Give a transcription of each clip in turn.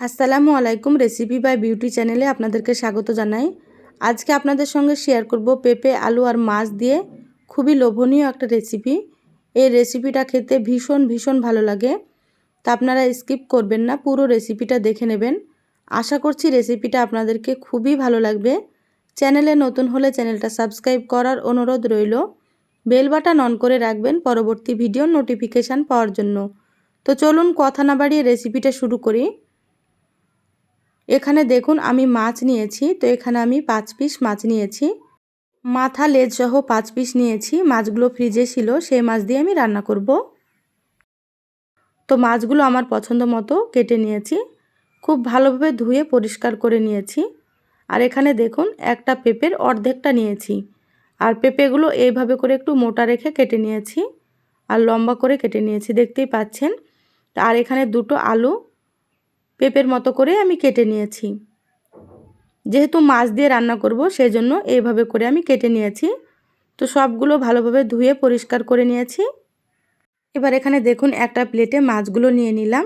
আসসালামু আলাইকুম recipe by beauty চ্যানেলে আপনাদেরকে স্বাগত জানাই। আজকে আপনাদের সঙ্গে শেয়ার করব পেঁপে, আলু আর মাছ দিয়ে খুবই লোভনীয় একটা রেসিপি এই রেসিপিটা খেতে ভীষণ ভীষণ ভালো লাগে। তা আপনারা স্কিপ করবেন না, পুরো রেসিপিটা দেখে নেবেন। আশা করছি রেসিপিটা আপনাদেরকে খুবই ভালো লাগবে। চ্যানেলে নতুন হলে চ্যানেলটা সাবস্ক্রাইব করার অনুরোধ রইল। বেল বাটন অন করে রাখবেন পরবর্তী ভিডিও নোটিফিকেশান পাওয়ার জন্য। তো চলুন কথা না বাড়িয়ে রেসিপিটা শুরু করি। এখানে দেখুন আমি মাছ নিয়েছি, তো এখানে আমি পাঁচ পিস মাছ নিয়েছি। মাথা, লেজ সহ পাঁচ পিস নিয়েছি। মাছগুলো ফ্রিজে ছিল, সেই মাছ দিয়ে আমি রান্না করব। তো মাছগুলো আমার পছন্দ মতো কেটে নিয়েছি। খুব ভালোভাবে ধুয়ে পরিষ্কার করে নিয়েছি। আর এখানে দেখুন একটা পেঁপের অর্ধেকটা নিয়েছি। আর পেঁপেগুলো এইভাবে করে একটু মোটা রেখে কেটে নিয়েছি। আর লম্বা করে কেটে নিয়েছি, দেখতেই পাচ্ছেন। আর এখানে দুটো আলু পেঁপের মতো করে আমি কেটে নিয়েছি। যেহেতু মাছ দিয়ে রান্না করব সেই জন্য এইভাবে করে আমি কেটে নিয়েছি। তো সবগুলো ভালোভাবে ধুয়ে পরিষ্কার করে নিয়েছি। এবার এখানে দেখুন, একটা প্লেটে মাছগুলো নিয়ে নিলাম।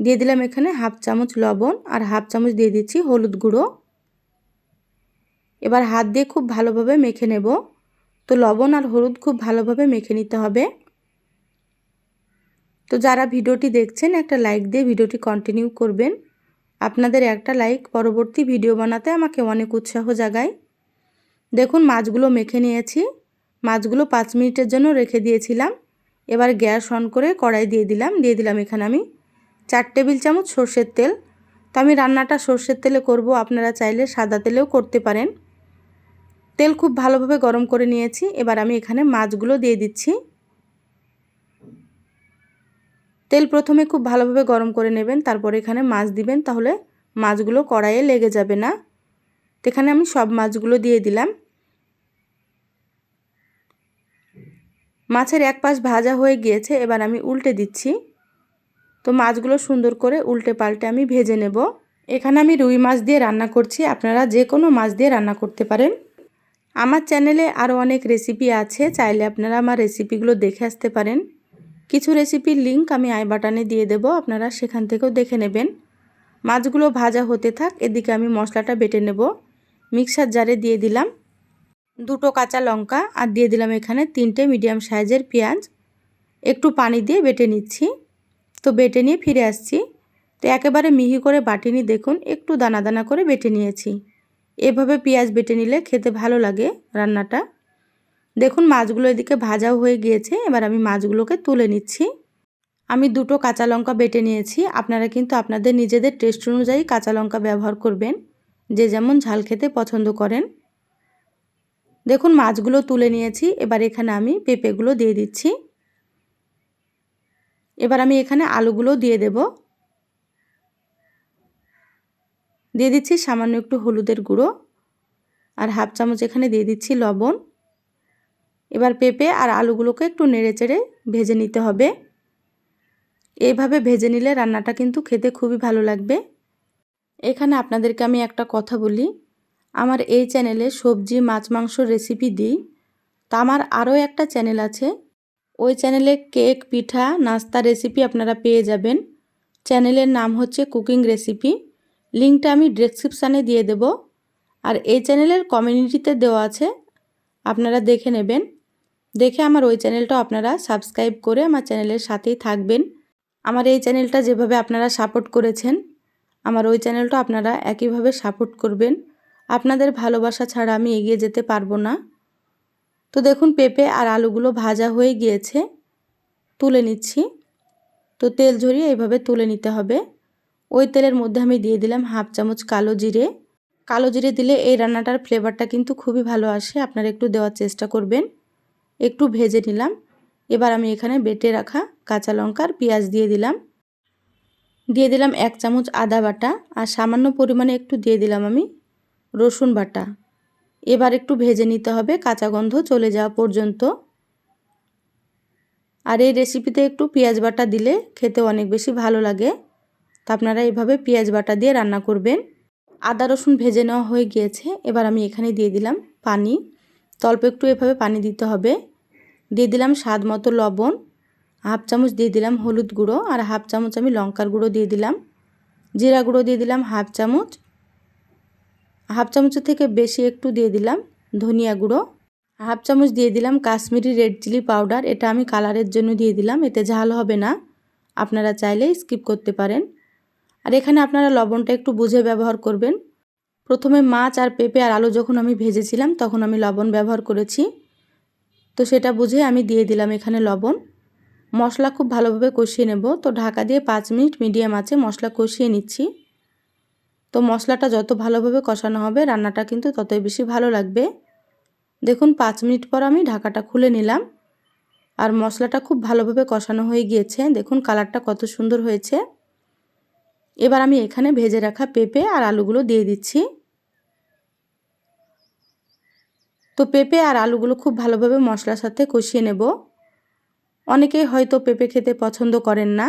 দিয়ে দিলাম এখানে হাফ চামচ লবণ আর হাফ চামচ দিয়ে দিচ্ছি হলুদ গুঁড়ো। এবার হাত দিয়ে খুব ভালোভাবে মেখে নেব। তো লবণ আর হলুদ খুব ভালোভাবে মেখে নিতে হবে। তো যারা ভিডিওটি দেখছেন, একটা লাইক দিয়ে ভিডিওটি কন্টিনিউ করবেন। আপনাদের একটা লাইক পরবর্তী ভিডিও বানাতে আমাকে অনেক উৎসাহ জাগায়। দেখুন, মাছগুলো মেখে নিয়েছি। মাছগুলো পাঁচ মিনিটের জন্য রেখে দিয়েছিলাম। এবার গ্যাস অন করে কড়াই দিয়ে দিলাম। দিয়ে দিলাম এখানে আমি চার টেবিল চামচ সর্ষের তেল। তো আমি রান্নাটা সর্ষের তেলে করব। আপনারা চাইলে সাদা তেলেও করতে পারেন। তেল খুব ভালোভাবে গরম করে নিয়েছি। এবার আমি এখানে মাছগুলো দিয়ে দিচ্ছি। তেল প্রথমে খুব ভালোভাবে গরম করে নেবেন, তারপর এখানে মাছ দিবেন, তাহলে মাছগুলো কড়াইয়ে লেগে যাবে না। এখানে আমি সব মাছগুলো দিয়ে দিলাম। মাছের এক পাশ ভাজা হয়ে গিয়েছে, এবার আমি উল্টে দিচ্ছি। তো মাছগুলো সুন্দর করে উল্টে পাল্টে আমি ভেজে নেব। এখানে আমি রুই মাছ দিয়ে রান্না করছি, আপনারা যে কোনো মাছ দিয়ে রান্না করতে পারেন। আমার চ্যানেলে আরও অনেক রেসিপি আছে, চাইলে আপনারা আমার রেসিপিগুলো দেখে আসতে পারেন। কিছু রেসিপির লিঙ্ক আমি আই বাটানে দিয়ে দেব, আপনারা সেখান থেকেও দেখে নেবেন। মাছগুলো ভাজা হতে থাক, এদিকে আমি মশলাটা বেটে নেব। মিক্সার জারে দিয়ে দিলাম দুটো কাঁচা লঙ্কা আর দিয়ে দিলাম এখানে তিনটে মিডিয়াম সাইজের পেঁয়াজ। একটু পানি দিয়ে বেটে নিচ্ছি। তো বেটে নিয়ে ফিরে আসছি। তো একেবারে মিহি করে বাটিনি, দেখুন, একটু দানা দানা করে বেটে নিয়েছি। এভাবে পেঁয়াজ বেটে নিলে খেতে ভালো লাগে রান্নাটা। দেখুন, মাছগুলো এদিকে ভাজাও হয়ে গিয়েছে। এবার আমি মাছগুলোকে তুলে নিচ্ছি। আমি দুটো কাঁচা লঙ্কা বেটে নিয়েছি। আপনারা কিন্তু আপনাদের নিজেদের টেস্ট অনুযায়ী কাঁচা লঙ্কা ব্যবহার করবেন। যে যেমন ঝাল খেতে পছন্দ করেন। দেখুন, মাছগুলো তুলে নিয়েছি। এবার এখানে আমি পেঁপেগুলো দিয়ে দিচ্ছি। এবার আমি এখানে আলুগুলো দিয়ে দেব। দিয়ে দিচ্ছি সামান্য একটু হলুদের গুঁড়ো। আর হাফ চামচ এখানে দিয়ে দিচ্ছি লবণ। এবার পেঁপে আর আলুগুলোকে একটু নেড়ে চেড়ে ভেজে নিতে হবে। এইভাবে ভেজে নিলে রান্নাটা কিন্তু খেতে খুবই ভালো লাগবে। এখানে আপনাদেরকে আমি একটা কথা বলি। আমার এই চ্যানেলে সবজি, মাছ, মাংস রেসিপি দিই। তা আমার আরও একটা চ্যানেল আছে। ওই চ্যানেলে কেক, পিঠা, নাস্তা রেসিপি আপনারা পেয়ে যাবেন। চ্যানেলের নাম হচ্ছে কুকিং রেসিপি লিঙ্কটা আমি ডেসক্রিপশানে দিয়ে দেব। আর এই চ্যানেলের কমিউনিটিতে দেওয়া আছে। আপনারা দেখে নেবেন। দেখে আমার ওই চ্যানেলটা আপনারা সাবস্ক্রাইব করে আমার চ্যানেলের সাথেই থাকবেন। আমার এই চ্যানেলটা যেভাবে আপনারা সাপোর্ট করেছেন, আমার ওই চ্যানেলটা আপনারা একইভাবে সাপোর্ট করবেন। আপনাদের ভালোবাসা ছাড়া আমি এগিয়ে যেতে পারব না। তো দেখুন, পেঁপে আর আলুগুলো ভাজা হয়ে গিয়েছে, তুলে নিচ্ছি। তো তেল ঝরিয়ে এইভাবে তুলে নিতে হবে। ওই তেলের মধ্যে আমি দিয়ে দিলাম হাফ চামচ কালো জিরে। কালো জিরে দিলে এই রান্নাটার ফ্লেভারটা কিন্তু খুবই ভালো আসে, আপনারা একটু দেওয়ার চেষ্টা করবেন। একটু ভেজে নিলাম। এবার আমি এখানে বেটে রাখা কাঁচা লঙ্কার পেঁয়াজ দিয়ে দিলাম। দিয়ে দিলাম এক চামচ আদা বাটা আর সামান্য পরিমাণে একটু দিয়ে দিলাম আমি রসুন বাটা। এবার একটু ভেজে নিতে হবে, কাঁচা গন্ধ চলে যাওয়া পর্যন্ত। আর এই রেসিপিতে একটু পেঁয়াজ বাটা দিলে খেতে অনেক বেশি ভালো লাগে। তা আপনারা এভাবে পেঁয়াজ বাটা দিয়ে রান্না করবেন। আদা রসুন ভেজে নেওয়া হয়ে গিয়েছে, এবার আমি এখানে দিয়ে দিলাম পানি। অল্প একটু এভাবে পানি দিতে হবে। দিয়ে দিলাম স্বাদ মতো লবণ, হাফ চামচ দিয়ে দিলাম হলুদ গুঁড়ো আর হাফ চামচ আমি লঙ্কার গুঁড়ো দিয়ে দিলাম। জিরা গুঁড়ো দিয়ে দিলাম হাফ চামচ। হাফ চামচের থেকে বেশি একটু দিয়ে দিলাম ধনিয়া গুঁড়ো। হাফ চামচ দিয়ে দিলাম কাশ্মীরি রেড চিলি পাউডার, এটা আমি কালারের জন্য দিয়ে দিলাম, এতে ঝাল হবে না। আপনারা চাইলে স্কিপ করতে পারেন। আর এখানে আপনারা লবণটা একটু বুঝে ব্যবহার করবেন। প্রথমে মাছ আর পেঁপে আর আলু যখন আমি ভেজেছিলাম, তখন আমি লবণ ব্যবহার করেছি। তো সেটা বুঝে আমি দিয়ে দিলাম এখানে লবণ। মশলা খুব ভালোভাবে কষিয়ে নেব। তো ঢাকা দিয়ে পাঁচ মিনিট মিডিয়াম আছে মশলা কষিয়ে নিচ্ছি। তো মশলাটা যত ভালোভাবে কষানো হবে, রান্নাটা কিন্তু ততই বেশি ভালো লাগবে। দেখুন, পাঁচ মিনিট পর আমি ঢাকাটা খুলে নিলাম। আর মশলাটা খুব ভালোভাবে কষানো হয়ে গিয়েছে। দেখুন, কালারটা কত সুন্দর হয়েছে। এবার আমি এখানে ভেজে রাখা পেঁপে আর আলুগুলো দিয়ে দিচ্ছি। তো পেঁপে আর আলুগুলো খুব ভালোভাবে মশলার সাথে কষিয়ে নেব। অনেকেই হয়তো পেঁপে খেতে পছন্দ করেন না।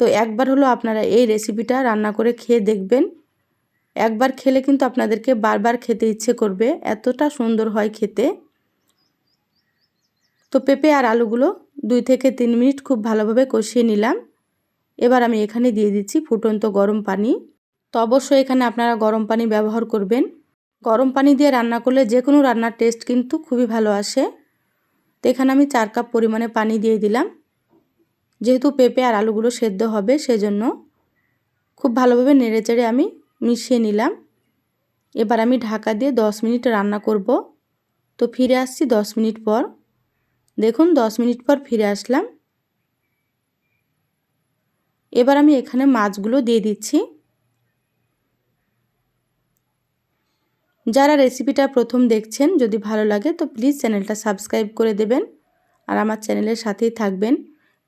তো একবার হলো আপনারা এই রেসিপিটা রান্না করে খেয়ে দেখবেন। একবার খেলে কিন্তু আপনাদেরকে বারবার খেতে ইচ্ছে করবে, এতটা সুন্দর হয় খেতে। তো পেঁপে আর আলুগুলো দুই থেকে তিন মিনিট খুব ভালোভাবে কষিয়ে নিলাম। এবার আমি এখানে দিয়ে দিচ্ছি ফুটন্ত গরম পানি। তো অবশ্যই এখানে আপনারা গরম পানি ব্যবহার করবেন। গরম পানি দিয়ে রান্না করলে যে কোনো রান্নার টেস্ট কিন্তু খুবই ভালো আসে। তো এখানে আমি চার কাপ পরিমাণে পানি দিয়ে দিলাম। যেহেতু পেঁপে আর আলুগুলো সেদ্ধ হবে সেজন্য খুব ভালোভাবে নেড়েচেড়ে আমি মিশিয়ে নিলাম। এবার আমি ঢাকা দিয়ে দশ মিনিট রান্না করব। তো ফিরে আসছি দশ মিনিট পর। দেখুন দশ মিনিট পর ফিরে আসলাম। এবার আমি এখানে মাছগুলো দিয়ে দিচ্ছি। যারা রেসিপিটা প্রথম দেখছেন, যদি ভালো লাগে তো প্লিজ চ্যানেলটা সাবস্ক্রাইব করে দেবেন আর আমার চ্যানেলের সাথেই থাকবেন।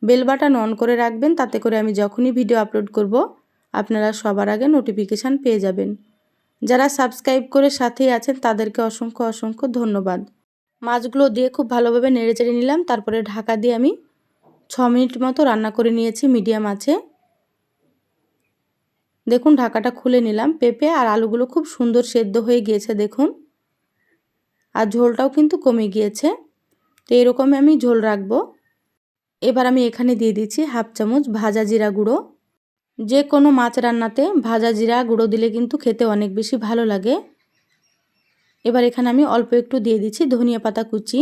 বেল বাটন অন করে রাখবেন, তাতে করে আমি যখনই ভিডিও আপলোড করব, আপনারা সবার আগে নোটিফিকেশান পেয়ে যাবেন। যারা সাবস্ক্রাইব করে সাথেই আছেন, তাদেরকে অসংখ্য অসংখ্য ধন্যবাদ। মাছগুলো দিয়ে খুব ভালোভাবে নেড়েচেড়ে নিলাম, তারপরে ঢাকা দিয়ে আমি ছ মিনিট মতো রান্না করে নিয়েছি, মিডিয়াম আছে। দেখুন, ঢাকাটা খুলে নিলাম। পেঁপে আর আলুগুলো খুব সুন্দর সেদ্ধ হয়ে গিয়েছে, দেখুন। আর ঝোলটাও কিন্তু কমে গিয়েছে। তো এরকমই আমি ঝোল রাখব। এবার আমি এখানে দিয়ে দিচ্ছি হাফ চামচ ভাজা জিরা গুঁড়ো। যে কোনো মাছ রান্নাতে ভাজা জিরা গুঁড়ো দিলে কিন্তু খেতে অনেক বেশি ভালো লাগে। এবার এখানে আমি অল্প একটু দিয়ে দিচ্ছি ধনিয়া পাতা কুচি।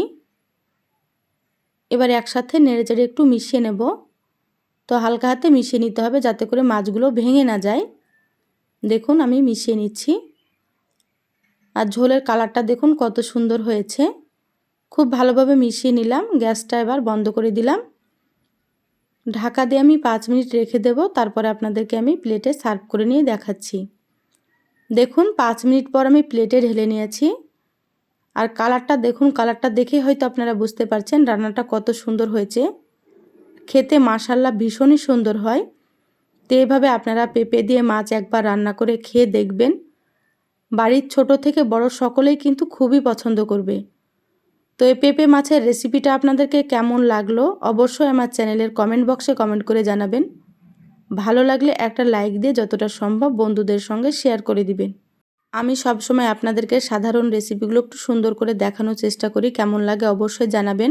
এবার একসাথে নেড়েচেড়ে একটু মিশিয়ে নেব। তো হালকা হাতে মিশিয়ে নিতে হবে যাতে করে মাছগুলো ভেঙে না যায়। দেখুন, আমি মিশিয়ে নিচ্ছি। আর ঝোলের কালারটা দেখুন কত সুন্দর হয়েছে। খুব ভালোভাবে মিশিয়ে নিলাম, গ্যাসটা এবার বন্ধ করে দিলাম। ঢাকা দিয়ে আমি পাঁচ মিনিট রেখে দেব, তারপরে আপনাদেরকে আমি প্লেটে সার্ভ করে নিয়ে দেখাচ্ছি। দেখুন, পাঁচ মিনিট পর আমি প্লেটে ঢেলে নিয়েছি। আর কালারটা দেখুন, কালারটা দেখে হয়তো আপনারা বুঝতে পারছেন রান্নাটা কত সুন্দর হয়েছে। খেতে মাসাল্লা ভীষণই সুন্দর হয়। তো এভাবে আপনারা পেঁপে দিয়ে মাছ একবার রান্না করে খেয়ে দেখবেন। বাড়ির ছোট থেকে বড় সকলেই কিন্তু খুবই পছন্দ করবে। তো এই পেঁপে মাছের রেসিপিটা আপনাদেরকে কেমন লাগল অবশ্যই আমার চ্যানেলের কমেন্ট বক্সে কমেন্ট করে জানাবেন। ভালো লাগলে একটা লাইক দিয়ে যতটা সম্ভব বন্ধুদের সঙ্গে শেয়ার করে দিবেন। আমি সবসময় আপনাদেরকে সাধারণ রেসিপিগুলো একটু সুন্দর করে দেখানোর চেষ্টা করি, কেমন লাগে অবশ্যই জানাবেন।